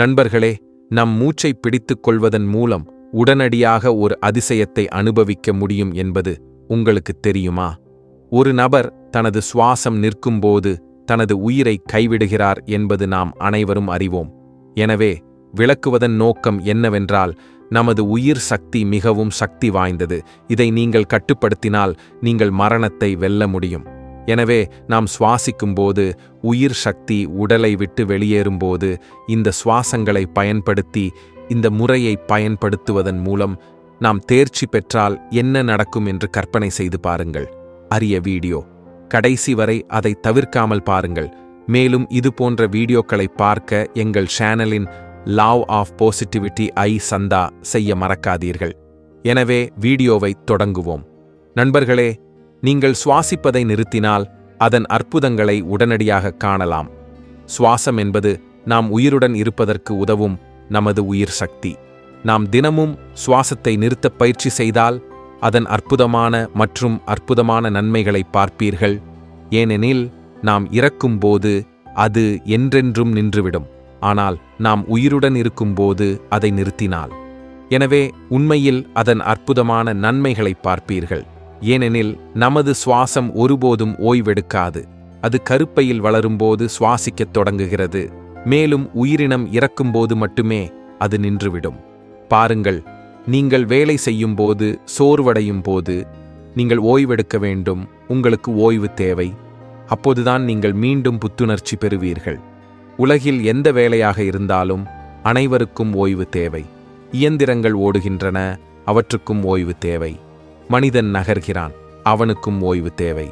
நண்பர்களே நம் மூச்சை பிடித்துக் கொள்வதன் மூலம் உடனடியாக ஒரு அதிசயத்தை அனுபவிக்க முடியும் என்பது உங்களுக்கு தெரியுமா? ஒரு நபர் தனது சுவாசம் நிற்கும்போது தனது உயிரை கைவிடுகிறார் என்பது நாம் அனைவரும் அறிவோம். எனவே விளக்குவதன் நோக்கம் என்னவென்றால் நமது உயிர் சக்தி மிகவும் சக்தி வாய்ந்தது. இதை நீங்கள் கட்டுப்படுத்தினால் நீங்கள் மரணத்தை வெல்ல முடியும். எனவே நாம் சுவாசிக்கும்போது உயிர் சக்தி உடலை விட்டு வெளியேறும்போது இந்த சுவாசங்களை பயன்படுத்தி இந்த முறையை பயன்படுத்துவதன் மூலம் நாம் தேர்ச்சி பெற்றால் என்ன நடக்கும் என்று கற்பனை செய்து பாருங்கள். அரிய வீடியோ. கடைசி வரை அதை தவிர்க்காமல் பாருங்கள். மேலும் இது போன்ற வீடியோக்களை பார்க்க எங்கள் சேனலின் லாவ் ஆஃப் பாசிட்டிவிட்டி ஐ சந்தா செய்ய மறக்காதீர்கள். எனவே வீடியோவை தொடங்குவோம். நண்பர்களே நீங்கள் சுவாசிப்பதை நிறுத்தினால் அதன் அற்புதங்களை உடனடியாக காணலாம். சுவாசம் என்பது நாம் உயிருடன் இருப்பதற்கு உதவும் நமது உயிர் சக்தி. நாம் தினமும் சுவாசத்தை நிறுத்த பயிற்சி செய்தால் அதன் அற்புதமான மற்றும் அற்புதமான நன்மைகளை பார்ப்பீர்கள். ஏனெனில் நாம் இறக்கும்போது அது என்றென்றும் நின்றுவிடும். ஆனால் நாம் உயிருடன் இருக்கும்போது அதை நிறுத்தினால். எனவே உண்மையில் அதன் அற்புதமான நன்மைகளை பார்ப்பீர்கள். ஏனெனில் நமது சுவாசம் ஒருபோதும் ஓய்வெடுக்காது. அது கருப்பையில் வளரும்போது சுவாசிக்கத் தொடங்குகிறது. மேலும் உயிரினம் இறக்கும்போது மட்டுமே அது நின்றுவிடும். பாருங்கள் நீங்கள் வேலை செய்யும்போது சோர்வடையும் போது நீங்கள் ஓய்வெடுக்க வேண்டும் உங்களுக்கு ஓய்வு தேவை. அப்போதுதான் நீங்கள் மீண்டும் புத்துணர்ச்சி பெறுவீர்கள். உலகில் எந்த வேலையாக இருந்தாலும் அனைவருக்கும் ஓய்வு தேவை. இயந்திரங்கள் ஓடுகின்றன அவற்றுக்கும் ஓய்வு தேவை. மனிதன் நகர்கிறான். அவனுக்கும் ஓய்வு தேவை.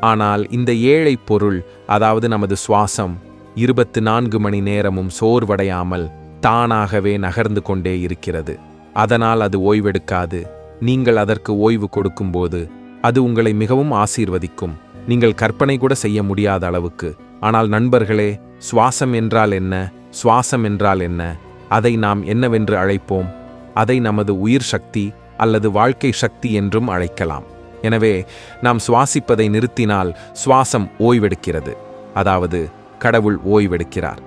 ஆனால் இந்த ஏழை பொருள் அதாவது நமது சுவாசம் இருபத்து நான்கு மணி நேரமும் சோர்வடையாமல் தானாகவே நகர்ந்து கொண்டே இருக்கிறது. அதனால் அது ஓய்வெடுக்காது. நீங்கள் அதற்கு ஓய்வு கொடுக்கும்போது அது உங்களை மிகவும் ஆசீர்வதிக்கும். நீங்கள் கற்பனை கூட செய்ய முடியாத அளவுக்கு. ஆனால் நண்பர்களே சுவாசம் என்றால் என்ன? சுவாசம் என்றால் என்ன? அதை நாம் என்னவென்று அழைப்போம்? அதை நமது உயிர் சக்தி அல்லது வாழ்க்கை சக்தி என்றும் அழைக்கலாம். எனவே நாம் சுவாசிப்பதை நிறுத்தினால் சுவாசம் ஓய்வெடுக்கிறது. அதாவது கடவுள் ஓய்வெடுக்கிறார்.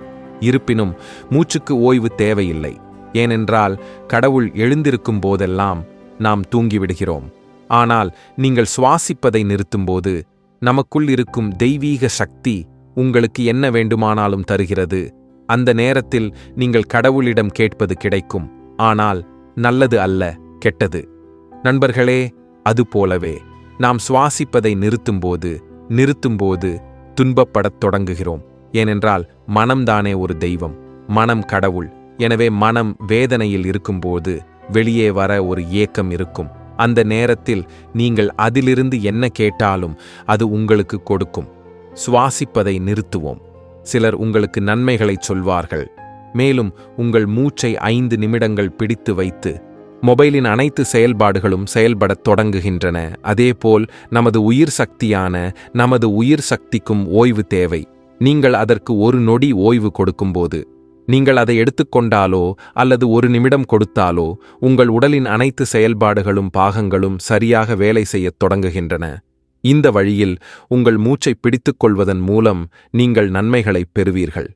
இருப்பினும் மூச்சுக்கு ஓய்வு தேவையில்லை. ஏனென்றால் கடவுள் எழுந்திருக்கும் போதெல்லாம் நாம் தூங்கிவிடுகிறோம். ஆனால் நீங்கள் சுவாசிப்பதை நிறுத்தும்போது நமக்குள் இருக்கும் தெய்வீக சக்தி உங்களுக்கு என்ன வேண்டுமானாலும் தருகிறது. அந்த நேரத்தில் நீங்கள் கடவுளிடம் கேட்பது கிடைக்கும். ஆனால் நல்லது அல்ல. கெட்டது. நண்பர்களே அதுபோலவே நாம் சுவாசிப்பதை நிறுத்தும்போது நிறுத்தும்போது துன்பப்படத் தொடங்குகிறோம். ஏனென்றால் மனம்தானே ஒரு தெய்வம் மனம் கடவுள். எனவே மனம் வேதனையில் இருக்கும்போது வெளியே வர ஒரு ஏக்கம் இருக்கும். அந்த நேரத்தில் நீங்கள் அதிலிருந்து என்ன கேட்டாலும் அது உங்களுக்கு கொடுக்கும். சுவாசிப்பதை நிறுத்துவோம். சிலர் உங்களுக்கு நன்மைகளை சொல்வார்கள். மேலும் உங்கள் மூச்சை ஐந்து நிமிடங்கள் பிடித்து வைத்து மொபைலின் அனைத்து செயல்பாடுகளும் செயல்படத் தொடங்குகின்றன. அதேபோல் நமது உயிர் சக்தியான நமது உயிர் சக்திக்கும் ஓய்வு தேவை. நீங்கள் அதற்கு ஒரு நொடி ஓய்வு கொடுக்கும்போது நீங்கள் அதை எடுத்துக்கொண்டாலோ அல்லது ஒரு நிமிடம் கொடுத்தாலோ உங்கள் உடலின் அனைத்து செயல்பாடுகளும் பாகங்களும் சரியாக வேலை செய்யத் தொடங்குகின்றன. இந்த வழியில் உங்கள் மூச்சை பிடித்துக்கொள்வதன் மூலம் நீங்கள் நன்மைகளைப் பெறுவீர்கள்.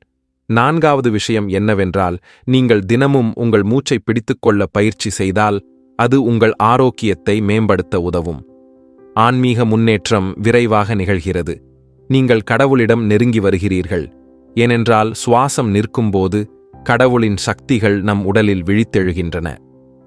நான்காவது விஷயம் என்னவென்றால் நீங்கள் தினமும் உங்கள் மூச்சை பிடித்துக்கொள்ள பயிற்சி செய்தால் அது உங்கள் ஆரோக்கியத்தை மேம்படுத்த உதவும். ஆன்மீக முன்னேற்றம் விரைவாக நிகழ்கிறது. நீங்கள் கடவுளிடம் நெருங்கி வருகிறீர்கள். ஏனென்றால் சுவாசம் நிற்கும்போது கடவுளின் சக்திகள் நம் உடலில் விழித்தெழுகின்றன.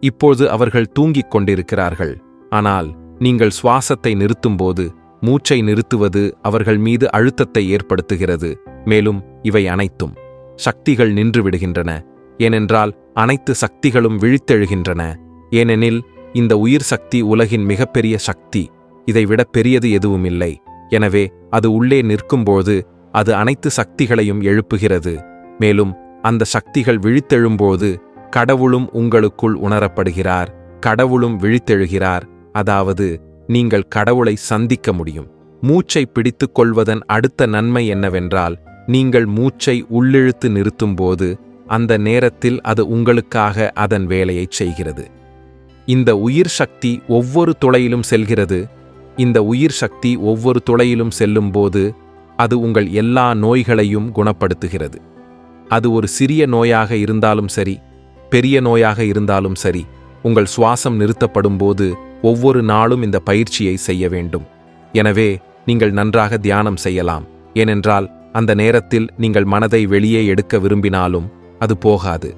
இப்போது அவர்கள் தூங்கிக் கொண்டிருக்கிறார்கள். ஆனால் நீங்கள் சுவாசத்தை நிறுத்தும்போது மூச்சை நிறுத்துவது அவர்கள் மீது அழுத்தத்தை ஏற்படுத்துகிறது. மேலும் இவை அனைத்தும் சக்திகள் நின்றுவிடுகின்றன. ஏனென்றால் அனைத்து சக்திகளும் விழித்தெழுகின்றன. ஏனெனில் இந்த உயிர் சக்தி உலகின் மிகப்பெரிய சக்தி. இதைவிட பெரியது எதுவும் இல்லை எனவே அது உள்ளே நிற்கும்போது அது அனைத்து சக்திகளையும் எழுப்புகிறது. மேலும் அந்த சக்திகள் விழித்தெழும்போது கடவுளும் உங்களுக்குள் உணரப்படுகிறார். கடவுளும் விழித்தெழுகிறார். அதாவது நீங்கள் கடவுளை சந்திக்க முடியும். மூச்சை பிடித்துக் கொள்வதன் அடுத்த நன்மை என்னவென்றால் நீங்கள் மூச்சை உள்ளிழுத்து நிறுத்தும்போது அந்த நேரத்தில் அது உங்களுக்காக அதன் வேலையைச் செய்கிறது. இந்த உயிர் சக்தி ஒவ்வொரு துளையிலும் செல்கிறது. இந்த உயிர் சக்தி ஒவ்வொரு துளையிலும் செல்லும்போது அது உங்கள் எல்லா நோய்களையும் குணப்படுத்துகிறது. அது ஒரு சிறிய நோயாக இருந்தாலும் சரி பெரிய நோயாக இருந்தாலும் சரி உங்கள் சுவாசம் நிறுத்தப்படும் போது ஒவ்வொரு நாளும் இந்த பயிற்சியை செய்ய வேண்டும். எனவே நீங்கள் நன்றாக தியானம் செய்யலாம். ஏனென்றால் அந்த நேரத்தில் நீங்கள் மனதை வெளியே எடுக்க விரும்பினாலும் அது போகாது.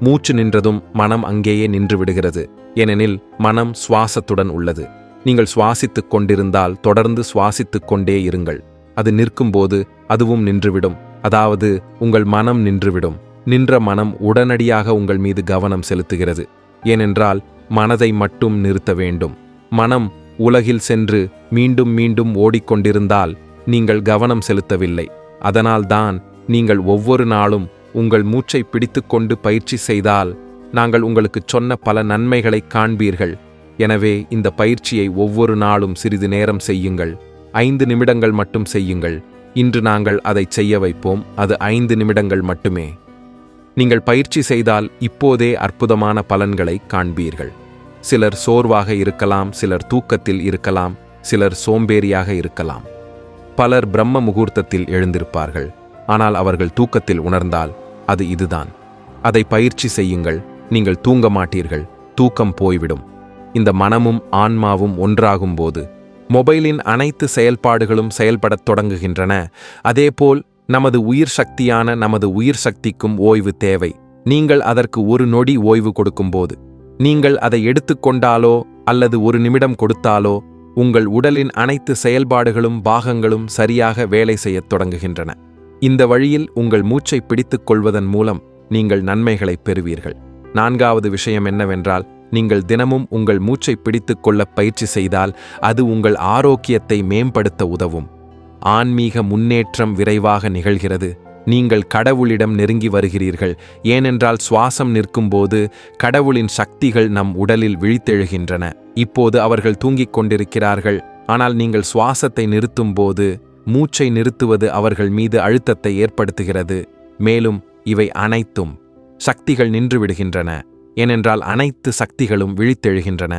மூச்சு நின்றதும் மனம் அங்கேயே நின்று விடுகிறது. ஏனெனில் மனம் சுவாசத்துடன் உள்ளது. நீங்கள் சுவாசித்துக் கொண்டிருந்தால் தொடர்ந்து சுவாசித்துக் கொண்டே இருங்கள். அது நிற்கும்போது அதுவும் நின்றுவிடும். அதாவது உங்கள் மனம் நின்றுவிடும். நின்ற மனம் உடனடியாக உங்கள் மீது கவனம் செலுத்துகிறது. ஏனென்றால் மனதை மட்டும் நிறுத்த வேண்டும். மனம் உலகில் சென்று மீண்டும் மீண்டும் ஓடிக்கொண்டிருந்தால் நீங்கள் கவனம் செலுத்தவில்லை. அதனால்தான் நீங்கள் ஒவ்வொரு நாளும் உங்கள் மூச்சை பிடித்துக்கொண்டு பயிற்சி செய்தால் நாங்கள் உங்களுக்குச் சொன்ன பல நன்மைகளை காண்பீர்கள். எனவே இந்த பயிற்சியை ஒவ்வொரு நாளும் சிறிது நேரம் செய்யுங்கள். ஐந்து நிமிடங்கள் மட்டும் செய்யுங்கள். இன்று நாங்கள் அதை செய்ய வைப்போம். அது ஐந்து நிமிடங்கள் மட்டுமே. நீங்கள் பயிற்சி செய்தால் இப்போதே அற்புதமான பலன்களை காண்பீர்கள். சிலர் சோர்வாக இருக்கலாம் சிலர் தூக்கத்தில் இருக்கலாம் சிலர் சோம்பேறியாக இருக்கலாம். பலர் பிரம்ம முகூர்த்தத்தில் எழுந்திருப்பார்கள். ஆனால் அவர்கள் தூக்கத்தில் உணர்ந்தால் அது இதுதான். அதை பயிற்சி செய்யுங்கள். நீங்கள் தூங்க மாட்டீர்கள். தூக்கம் போய்விடும். இந்த மனமும் ஆன்மாவும் ஒன்றாகும் போது மொபைலின் அனைத்து செயல்பாடுகளும் செயல்படத் தொடங்குகின்றன. அதேபோல் நமது உயிர் சக்தியான நமது உயிர் சக்திக்கும் ஓய்வு தேவை. நீங்கள் அதற்கு ஒரு நொடி ஓய்வு கொடுக்கும்போது நீங்கள் அதை எடுத்துக்கொண்டாலோ அல்லது ஒரு நிமிடம் கொடுத்தாலோ உங்கள் உடலின் அனைத்து செயல்பாடுகளும் பாகங்களும் சரியாக வேலை செய்யத் தொடங்குகின்றன. இந்த வழியில் உங்கள் மூச்சை பிடித்துக் கொள்வதன் மூலம் நீங்கள் நன்மைகளைப் பெறுவீர்கள். நான்காவது விஷயம் என்னவென்றால் நீங்கள் தினமும் உங்கள் மூச்சை பிடித்துக் கொள்ள பயிற்சி செய்தால் அது உங்கள் ஆரோக்கியத்தை மேம்படுத்த உதவும். ஆன்மீக முன்னேற்றம் விரைவாக நிகழ்கிறது. நீங்கள் கடவுளிடம் நெருங்கி வருகிறீர்கள். ஏனென்றால் சுவாசம் நிற்கும்போது கடவுளின் சக்திகள் நம் உடலில் விழித்தெழுகின்றன. இப்போது அவர்கள் தூங்கிக் கொண்டிருக்கிறார்கள். ஆனால் நீங்கள் சுவாசத்தை நிறுத்தும்போது மூச்சை நிறுத்துவது அவர்கள் மீது அழுத்தத்தை ஏற்படுத்துகிறது. மேலும் இவை அனைத்தும் சக்திகள் நின்றுவிடுகின்றன. ஏனென்றால் அனைத்து சக்திகளும் விழித்தெழுகின்றன.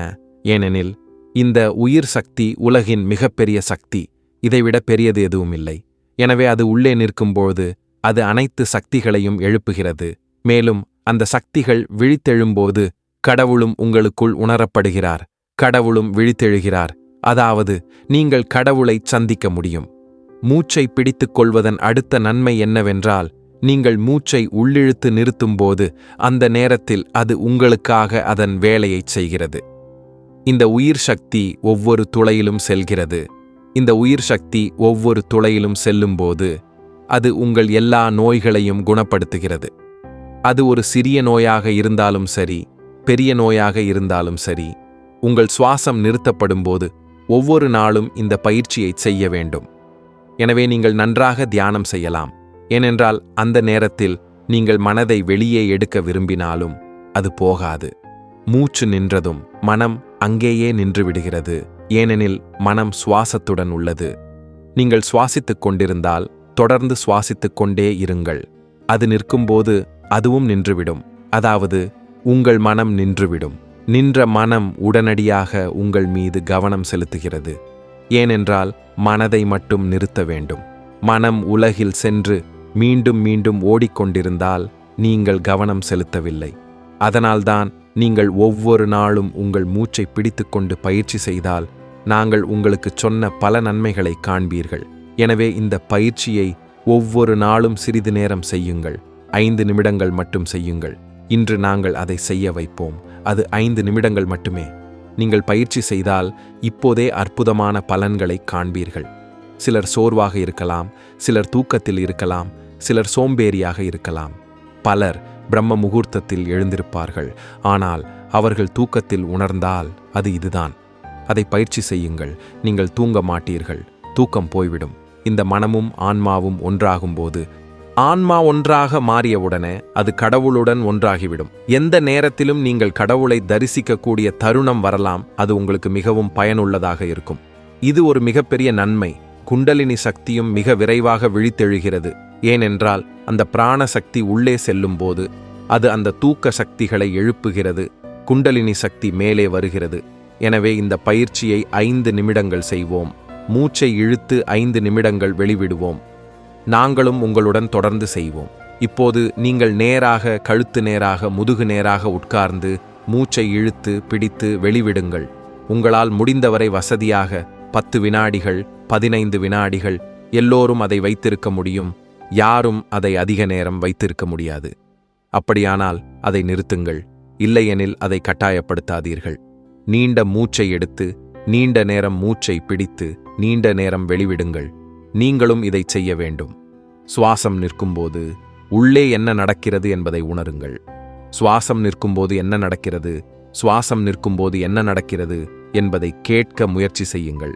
ஏனெனில் இந்த உயிர் சக்தி உலகின் மிகப்பெரிய சக்தி. இதைவிட பெரியது எதுவும் இல்லை எனவே அது உள்ளே நிற்கும்போது அது அனைத்து சக்திகளையும் எழுப்புகிறது. மேலும் அந்த சக்திகள் விழித்தெழும்போது கடவுளும் உங்களுக்குள் உணரப்படுகிறார். கடவுளும் விழித்தெழுகிறார். அதாவது நீங்கள் கடவுளை சந்திக்க முடியும். மூச்சை பிடித்துக் கொள்வதன் அடுத்த நன்மை என்னவென்றால் நீங்கள் மூச்சை உள்ளிழுத்து நிறுத்தும்போது அந்த நேரத்தில் அது உங்களுக்காக அதன் வேலையைச் செய்கிறது. இந்த உயிர் சக்தி ஒவ்வொரு துளையிலும் செல்கிறது. இந்த உயிர் சக்தி ஒவ்வொரு துளையிலும் செல்லும்போது அது உங்கள் எல்லா நோய்களையும் குணப்படுத்துகிறது. அது ஒரு சிறிய நோயாக இருந்தாலும் சரி பெரிய நோயாக இருந்தாலும் சரி உங்கள் சுவாசம் நிறுத்தப்படும்போது ஒவ்வொரு நாளும் இந்த பயிற்சியை செய்ய வேண்டும். எனவே நீங்கள் நன்றாக தியானம் செய்யலாம். ஏனென்றால் அந்த நேரத்தில் நீங்கள் மனதை வெளியே எடுக்க விரும்பினாலும் அது போகாது. மூச்சு நின்றதும் மனம் அங்கேயே நின்று விடுகிறது. ஏனெனில் மனம் சுவாசத்துடன் உள்ளது. நீங்கள் சுவாசித்துக் கொண்டிருந்தால் தொடர்ந்து சுவாசித்துக் கொண்டே இருங்கள். அது நிற்கும்போது அதுவும் நின்றுவிடும். அதாவது உங்கள் மனம் நின்றுவிடும். நின்ற மனம் உடனடியாக உங்கள் மீது கவனம் செலுத்துகிறது. ஏனென்றால் மனதை மட்டும் நிறுத்த வேண்டும். மனம் உலகில் சென்று மீண்டும் மீண்டும் ஓடிக்கொண்டிருந்தால் நீங்கள் கவனம் செலுத்தவில்லை. அதனால்தான் நீங்கள் ஒவ்வொரு நாளும் உங்கள் மூச்சை பிடித்துக்கொண்டு பயிற்சி செய்தால் நாங்கள் உங்களுக்கு சொன்ன பல நன்மைகளை காண்பீர்கள். எனவே இந்த பயிற்சியை ஒவ்வொரு நாளும் சிறிது நேரம் செய்யுங்கள். ஐந்து நிமிடங்கள் மட்டும் செய்யுங்கள். இன்று நாங்கள் அதை செய்ய வைப்போம். அது ஐந்து நிமிடங்கள் மட்டுமே. நீங்கள் பயிற்சி செய்தால் இப்போதே அற்புதமான பலன்களை காண்பீர்கள். சிலர் சோர்வாக இருக்கலாம் சிலர் தூக்கத்தில் இருக்கலாம் சிலர் சோம்பேறியாக இருக்கலாம். பலர் பிரம்ம முகூர்த்தத்தில் எழுந்திருப்பார்கள். ஆனால் அவர்கள் தூக்கத்தில் உணர்ந்தால் அது இதுதான். அதை பயிற்சி செய்யுங்கள். நீங்கள் தூங்க மாட்டீர்கள். தூக்கம் போய்விடும். இந்த மனமும் ஆன்மாவும் ஒன்றாகும்போது ஆன்மா ஒன்றாக மாறியவுடனே அது கடவுளுடன் ஒன்றாகிவிடும். எந்த நேரத்திலும் நீங்கள் கடவுளை தரிசிக்கக்கூடிய தருணம் வரலாம் அது உங்களுக்கு மிகவும் பயனுள்ளதாக இருக்கும். இது ஒரு மிகப்பெரிய நன்மை குண்டலினி சக்தியும் மிக விரைவாக விழித்தெழுகிறது. ஏனென்றால் அந்த பிராண சக்தி உள்ளே செல்லும்போது அது அந்த தூக்க சக்திகளை எழுப்புகிறது குண்டலினி சக்தி மேலே வருகிறது. எனவே இந்த பயிற்சியை ஐந்து நிமிடங்கள் செய்வோம். மூச்சை இழுத்து ஐந்து நிமிடங்கள் வெளிவிடுவோம். நாங்களும் உங்களுடன் தொடர்ந்து செய்வோம். இப்போது நீங்கள் நேராக கழுத்து நேராக முதுகு நேராக உட்கார்ந்து மூச்சை இழுத்து பிடித்து வெளிவிடுங்கள். உங்களால் முடிந்தவரை வசதியாக பத்து வினாடிகள் பதினைந்து வினாடிகள் எல்லோரும் அதை வைத்திருக்க முடியும். யாரும் அதை அதிக நேரம் வைத்திருக்க முடியாது. அப்படியானால் அதை நிறுத்துங்கள். இல்லையெனில் அதை கட்டாயப்படுத்தாதீர்கள். நீண்ட மூச்சை எடுத்து நீண்ட நேரம் மூச்சை பிடித்து நீண்ட நேரம் வெளிவிடுங்கள். நீங்களும் இதை செய்ய வேண்டும். சுவாசம் நிற்கும்போது உள்ளே என்ன நடக்கிறது என்பதை உணருங்கள். சுவாசம் நிற்கும்போது என்ன நடக்கிறது? சுவாசம் நிற்கும்போது என்ன நடக்கிறது என்பதை கேட்க முயற்சி செய்யுங்கள்.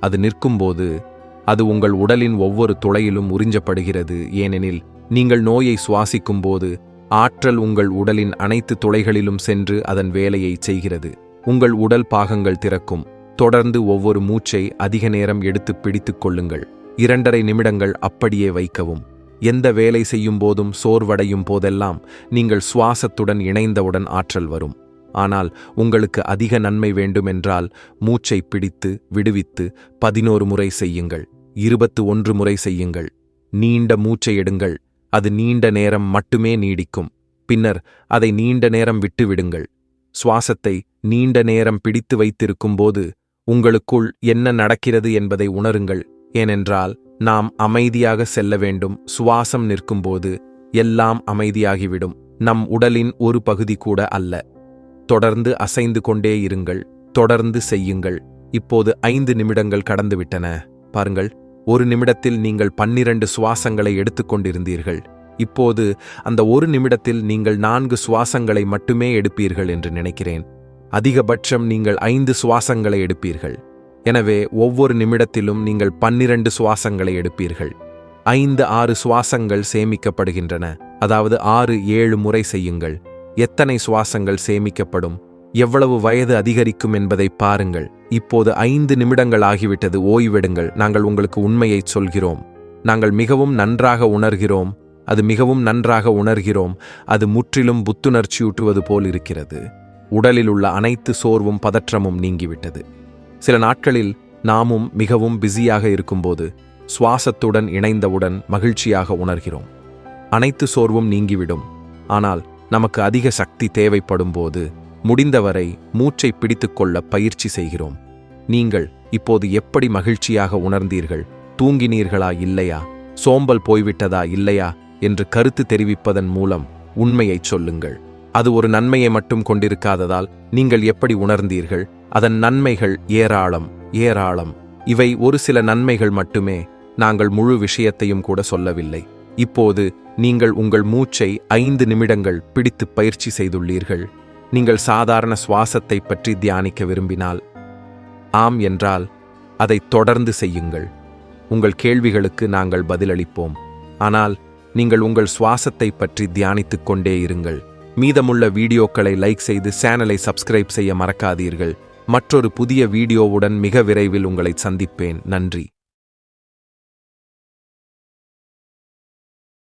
அது நிற்கும்போது அது உங்கள் உடலின் ஒவ்வொரு துளையிலும் உறிஞ்சப்படுகிறது. ஏனெனில் நீங்கள் நோயை சுவாசிக்கும்போது ஆற்றல் உங்கள் உடலின் அனைத்து துளைகளிலும் சென்று அதன் வேலையை செய்கிறது. உங்கள் உடல் பாகங்கள் திறக்கும். தொடர்ந்து ஒவ்வொரு மூச்சை அதிக நேரம் எடுத்து பிடித்துக் கொள்ளுங்கள். இரண்டரை நிமிடங்கள் அப்படியே வைக்கவும். எந்த வேலை செய்யும் போதும் சோர்வடையும் போதெல்லாம் நீங்கள் சுவாசத்துடன் இணைந்தவுடன் ஆற்றல் வரும். ஆனால் உங்களுக்கு அதிக நன்மை வேண்டுமென்றால் மூச்சை பிடித்து விடுவித்து பதினோரு முறை செய்யுங்கள். இருபத்து ஒன்று முறை செய்யுங்கள். நீண்ட மூச்சை எடுங்கள். அது நீண்ட நேரம் மட்டுமே நீடிக்கும். பின்னர் அதை நீண்ட நேரம் விட்டுவிடுங்கள். சுவாசத்தை நீண்ட நேரம் பிடித்து வைத்திருக்கும்போது உங்களுக்குள் என்ன நடக்கிறது என்பதை உணருங்கள். ஏனென்றால் நாம் அமைதியாக செல்ல வேண்டும். சுவாசம் நிற்கும்போது எல்லாம் அமைதியாகிவிடும். நம் உடலின் ஒரு பகுதி கூட அல்ல. தொடர்ந்து அசைந்து கொண்டே இருங்கள். தொடர்ந்து செய்யுங்கள். இப்போது ஐந்து நிமிடங்கள் கடந்துவிட்டன. பாருங்கள். ஒரு நிமிடத்தில் நீங்கள் பன்னிரண்டு சுவாசங்களை எடுத்துக்கொண்டிருந்தீர்கள் இப்போது அந்த ஒரு நிமிடத்தில் நீங்கள் நான்கு சுவாசங்களை மட்டுமே எடுப்பீர்கள் என்று நினைக்கிறேன். அதிகபட்சம் நீங்கள் ஐந்து சுவாசங்களை எடுப்பீர்கள். எனவே ஒவ்வொரு நிமிடத்திலும் நீங்கள் பன்னிரண்டு சுவாசங்களை எடுப்பீர்கள். ஐந்து ஆறு சுவாசங்கள் சேமிக்கப்படுகின்றன. அதாவது ஆறு ஏழு முறை செய்யுங்கள். எத்தனை சுவாசங்கள் சேமிக்கப்படும்? எவ்வளவு வயது அதிகரிக்கும் என்பதை பாருங்கள். இப்போது ஐந்து நிமிடங்கள் ஆகிவிட்டது ஓய்வெடுங்கள். நாங்கள் உங்களுக்கு உண்மையை சொல்கிறோம். நாங்கள் மிகவும் நன்றாக உணர்கிறோம். அது மிகவும் நன்றாக உணர்கிறோம். அது முற்றிலும் புத்துணர்ச்சியூட்டுவது போல் இருக்கிறது. உடலில் உள்ள அனைத்து சோர்வும் பதற்றமும் நீங்கிவிட்டது. சில நாட்களில் நாமும் மிகவும் பிஸியாக இருக்கும்போது சுவாசத்துடன் இணைந்தவுடன் மகிழ்ச்சியாக உணர்கிறோம். அனைத்து சோர்வும் நீங்கிவிடும். ஆனால் நமக்கு அதிக சக்தி தேவைப்படும் போது முடிந்தவரை மூச்சை பிடித்துக்கொள்ள பயிற்சி செய்கிறோம். நீங்கள் இப்போது எப்படி மகிழ்ச்சியாக உணர்ந்தீர்கள்? தூங்கினீர்களா இல்லையா? சோம்பல் போய்விட்டதா இல்லையா? என்று கருத்து தெரிவிப்பதன் மூலம் உண்மையைச் சொல்லுங்கள். அது ஒரு நன்மையை மட்டும் கொண்டிருக்காததால் நீங்கள் எப்படி உணர்ந்தீர்கள்? அதன் நன்மைகள் ஏராளம் ஏராளம். இவை ஒரு சில நன்மைகள் மட்டுமே. நாங்கள் முழு விஷயத்தையும் கூட சொல்லவில்லை. இப்போது நீங்கள் உங்கள் மூச்சை ஐந்து நிமிடங்கள் பிடித்து பயிற்சி செய்துள்ளீர்கள். நீங்கள் சாதாரண சுவாசத்தை பற்றி தியானிக்க விரும்பினால். ஆம் என்றால் அதை தொடர்ந்து செய்யுங்கள். உங்கள் கேள்விகளுக்கு நாங்கள் பதிலளிப்போம். ஆனால் நீங்கள் உங்கள் சுவாசத்தை பற்றி தியானித்துக் கொண்டே இருங்கள். மீதமுள்ள வீடியோக்களை லைக் செய்து சேனலை சப்ஸ்கிரைப் செய்ய மறக்காதீர்கள். மற்றொரு புதிய வீடியோவுடன் மிக விரைவில் உங்களை சந்திப்பேன். நன்றி.